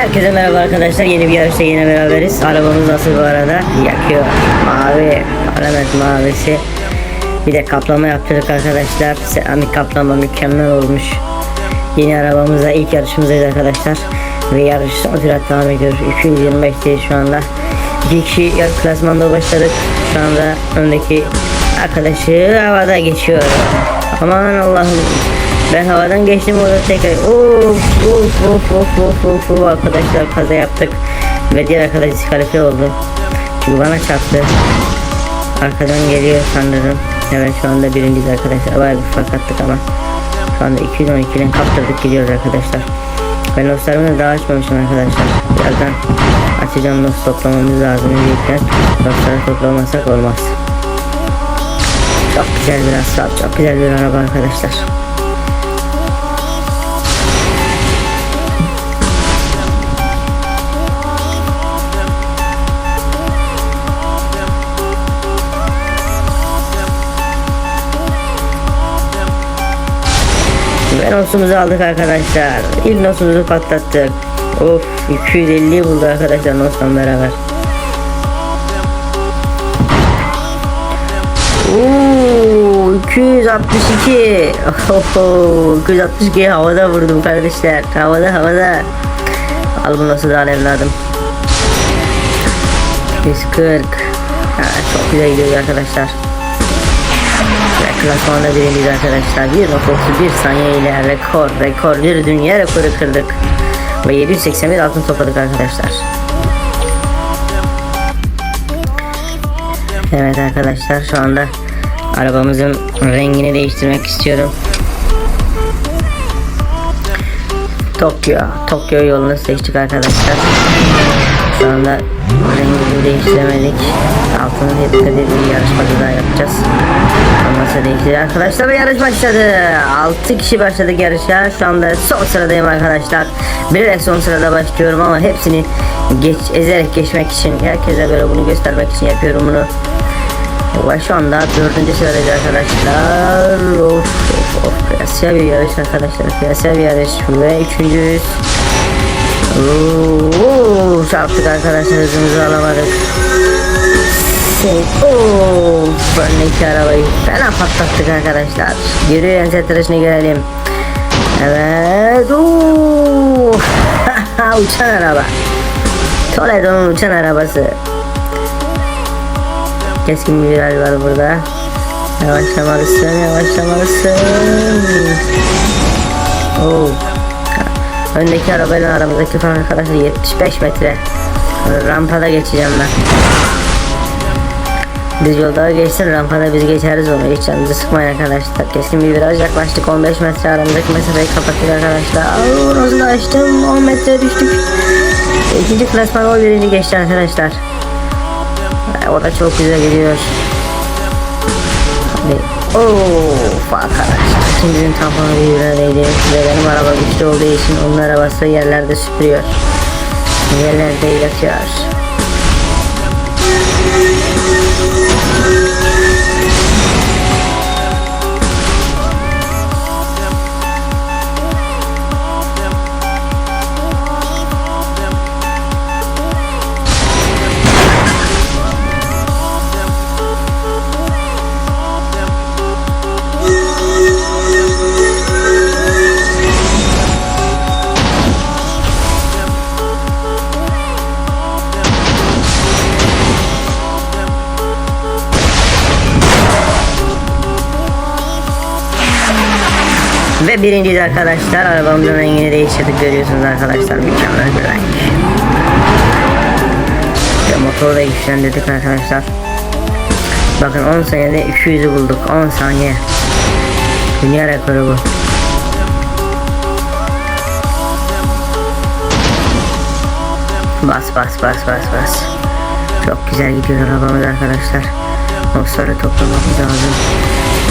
Herkese merhaba arkadaşlar. Yeni bir yarışta yine beraberiz. Arabamız nasıl bu arada? Yakıyor. Mavi. Parlament mavisi. Bir de kaplama yaptırdık arkadaşlar. Seramik kaplama mükemmel olmuş. Yeni arabamızla ilk yarışımızdayız arkadaşlar. Ve yarış son sürat devam ediyor. 225'teyiz şu anda. İki kişi klasmanda başladık. Şu anda öndeki arkadaşı havada geçiyor. Aman Allah'ım. Ben havadan geçtim orada tekrar. Of of of of of of of arkadaşlar kaza yaptık. Ve diğer arkadaş diskalifiye oldu. Çünkü bana çarptı. Arkadan geliyor sanırım. Evet şu anda birinciyiz arkadaşlar. Bayağı bir fark attık ama. Şu anda 212'den kaptırdık gidiyoruz arkadaşlar. Ben dostlarımı daha açmamışım arkadaşlar. Birazdan açacağım dost toplamamız lazım. Öncelikle dostları toplamazsak olmaz. Çok güzel bir asfalt, çok güzel bir araba arkadaşlar. Ve nosumuzu aldık arkadaşlar. İlk nosumuzu patlattık. Of 250 buldu arkadaşlar nosla beraber. Oo 262. Oho, 262 havada vurdum kardeşler. Havada havada. Al bu nosu da al evladım. 140. Ha, çok güzel gidiyor arkadaşlar. Klasmanda birinciyiz arkadaşlar. 1.31 saniye ile rekor, rekor, bir dünya rekoru kırdık. Ve 781 altın topladık arkadaşlar. Evet arkadaşlar şu anda arabamızın rengini değiştirmek istiyorum. Tokyo, Tokyo yolunu seçtik arkadaşlar. Şu anda rengini değiştiremedik. Altını hep de bir yarışmada daha yapacağız. Olmasa değiştir arkadaşlar ve yarış başladı. 6 kişi başladık yarışa. Şu anda son sıradayım arkadaşlar. Bilerek son sırada başlıyorum ama hepsini geç ezerek geçmek için herkese böyle bunu göstermek için yapıyorum bunu. Ve şu anda dördüncü sıradayız arkadaşlar. Of of of. Kıyasya bir yarış arkadaşlar. Kıyasya bir yarış. Ve üçüncüyüz. Oo, çarptık arkadaşlar hızımızı alamadık. Oo, öndeki arabayı fena patlattık arkadaşlar. Yürüyen setreşini görelim. Evet. Oo. uçan araba. Toledo'nun uçan arabası. Keskin bir var burada. Yavaşlamalısın, yavaşlamalısın. Oo. Öndeki arabayla aramızdaki fark arkadaşlar 75 metre. Rampada geçeceğim ben. Biz yolda geçsin rampada biz geçeriz onu hiç canımızı sıkmayın arkadaşlar. Keskin bir viraj yaklaştık 15 metre aramızdaki mesafeyi kapattık arkadaşlar. Aa, orası da açtım 10 metre düştük. İkinci klasman o birinci geçti arkadaşlar. O da çok güzel gidiyor. Hadi. Of arkadaşlar. Şimdi tamponu birbirine değdi. Ve benim araba güçlü olduğu için onun arabası yerlerde süpürüyor. Yerlerde yatıyor. Ve birinciyiz arkadaşlar. Arabamızın rengini değiştirdik görüyorsunuz arkadaşlar. Mükemmel bir renk. Ve motoru da güçlendirdik arkadaşlar. Bakın 10 saniyede 200'ü bulduk. 10 saniye. Dünya rekoru bu. Bas bas bas bas bas. Çok güzel gidiyor arabamız arkadaşlar. Dostları toplamamız lazım.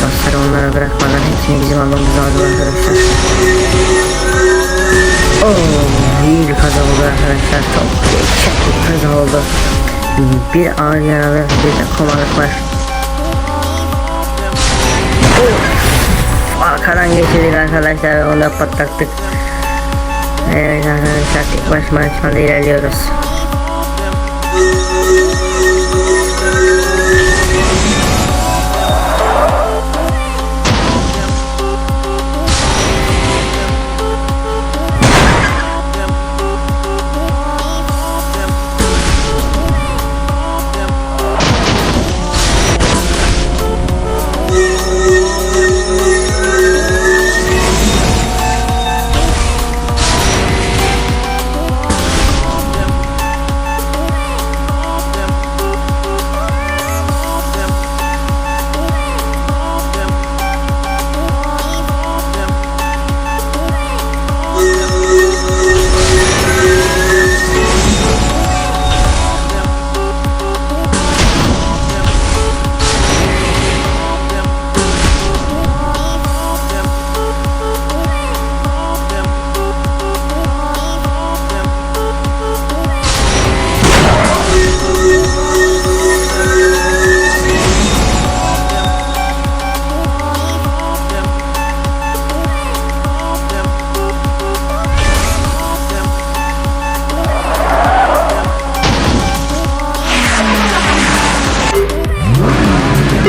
Dostları onlara bırakmadan hepsini bizim almamız lazım arkadaşlar. Oh, iyi bir kaza oldu arkadaşlar. Çok dehşet bir kaza oldu. Bir ağır yaralı, bir de komalık var. Oh, arkadan geçirdik arkadaşlar. Onu patlattık. Evet arkadaşlar tek başıma anda ilerliyoruz.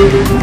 Música